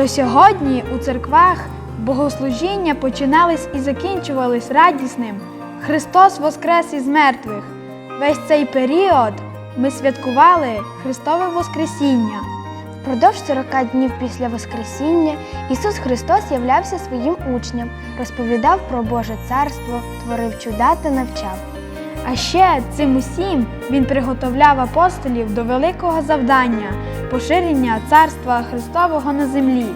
До сьогодні у церквах богослужіння починались і закінчувались радісним. Христос воскрес із мертвих. Весь цей період ми святкували Христове Воскресіння. Впродовж 40 днів після Воскресіння Ісус Христос являвся своїм учням, розповідав про Боже царство, творив чуда та навчав. А ще цим усім він приготовляв апостолів до великого завдання поширення царства Христового на землі.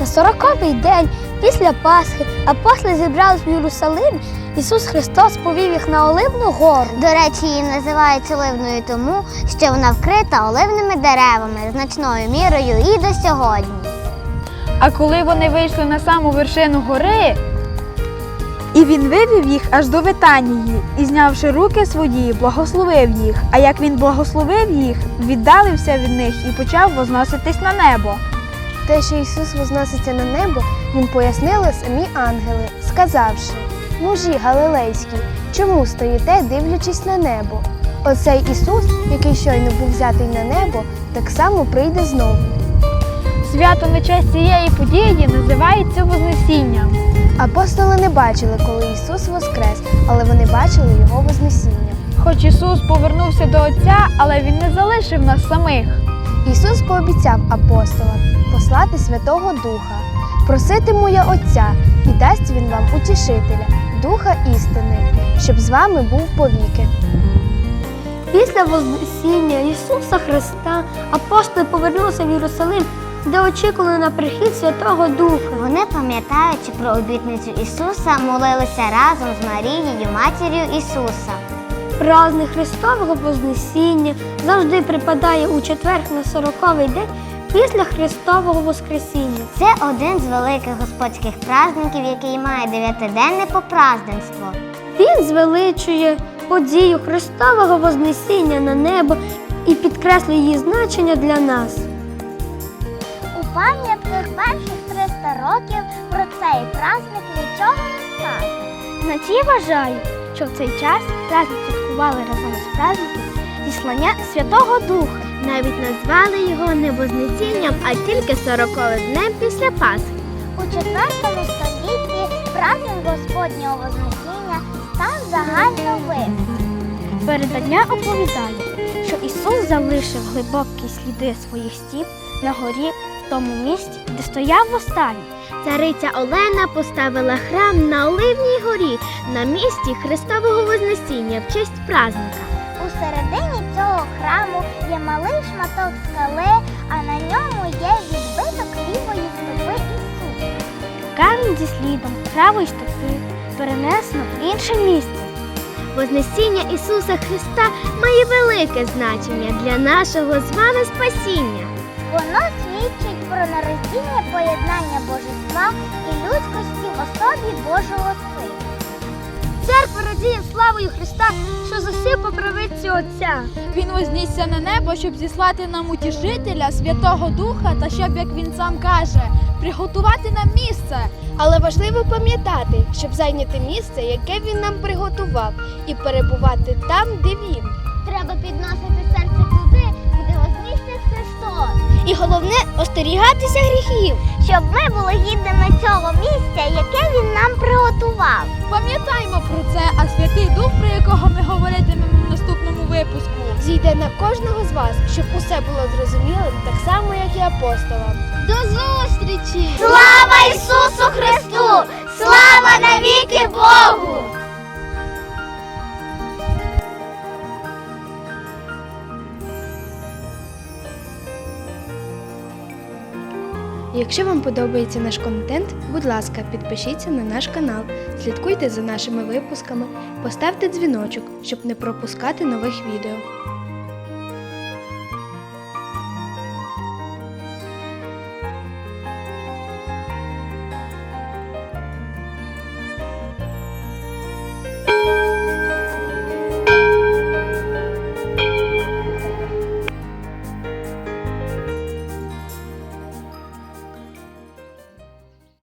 На сороковий день після Пасхи апостоли зібрались в Єрусалим. Ісус Христос повів їх на Оливну гору. До речі, її називають оливною тому, що вона вкрита оливними деревами значною мірою і до сьогодні. А коли вони вийшли на саму вершину гори, і він вивів їх аж до Витанії, і, знявши руки свої, благословив їх. А як він благословив їх, віддалився від них і почав возноситись на небо. Те, що Ісус возноситься на небо, їм пояснили самі ангели, сказавши: Мужі галилейські, чому стоїте, дивлячись на небо? Оцей Ісус, який щойно був взятий на небо, так само прийде знову. Свято на честь цієї події називається Вознесінням. Апостоли не бачили, коли Ісус воскрес, але вони бачили Його Вознесіння. Хоч Ісус повернувся до Отця, але Він не залишив нас самих. Ісус пообіцяв апостолам послати Святого Духа. Проситиму я Отця, і дасть Він вам утішителя, Духа істини, щоб з вами був повіки. Після Вознесіння Ісуса Христа апостоли повернулися в Єрусалим, де очікували на прихід Святого Духа. Вони, пам'ятаючи про обітницю Ісуса, молилися разом з Марією, матір'ю Ісуса. Праздник Христового Вознесіння завжди припадає у четвер на сороковий день після Христового Воскресіння. Це один з великих господських праздників, який має дев'ятиденне попразденство. Він звеличує подію Христового Вознесіння на небо і підкреслює її значення для нас. Пам'ятках перших 300 років про цей праздник нічого не сказано. Знаці вважають, що в цей час праздник святкували разом з праздником зіслання Святого Духа. Навіть назвали його не Вознесінням, а тільки сороковим днем після Пасхи. У 4 столітті праздник Господнього Вознесіння став загально визнаним. Передання оповідає, що Ісус залишив глибокі сліди своїх стіп на горі тому місці, де стояв востаннє. Цариця Олена поставила храм на Оливній горі на місці Христового Вознесіння в честь праздника. У середині цього храму є малий шматок скали, а на ньому є відбиток лівої стопи Ісуса. Камінь зі слідом правої стопи перенесено в інше місце. Вознесіння Ісуса Христа має велике значення для нашого з вами спасіння. Воно свідчить про нероздільне поєднання божества і людськості в особі Божого Сина. Церква радіє славою Христа, що засів по правиці Отця. Він вознісся на небо, щоб зіслати нам утішителя, Святого Духа, та щоб, як він сам каже, приготувати нам місце. Але важливо пам'ятати, щоб зайняти місце, яке він нам приготував, і перебувати там, де він. Треба підносити серце І головне остерігатися гріхів. щоб ми були гідними цього місця, яке він нам приготував. Пам'ятаймо про це, а Святий Дух, про якого ми говоритимемо в наступному випуску. Зійде на кожного з вас, щоб усе було зрозумілим, так само, як і апостолам. До зустрічі! Слава Ісусу Христу! Слава навіки Богу! Якщо вам подобається наш контент, будь ласка, підпишіться на наш канал, слідкуйте за нашими випусками, поставте дзвіночок, щоб не пропускати нових відео.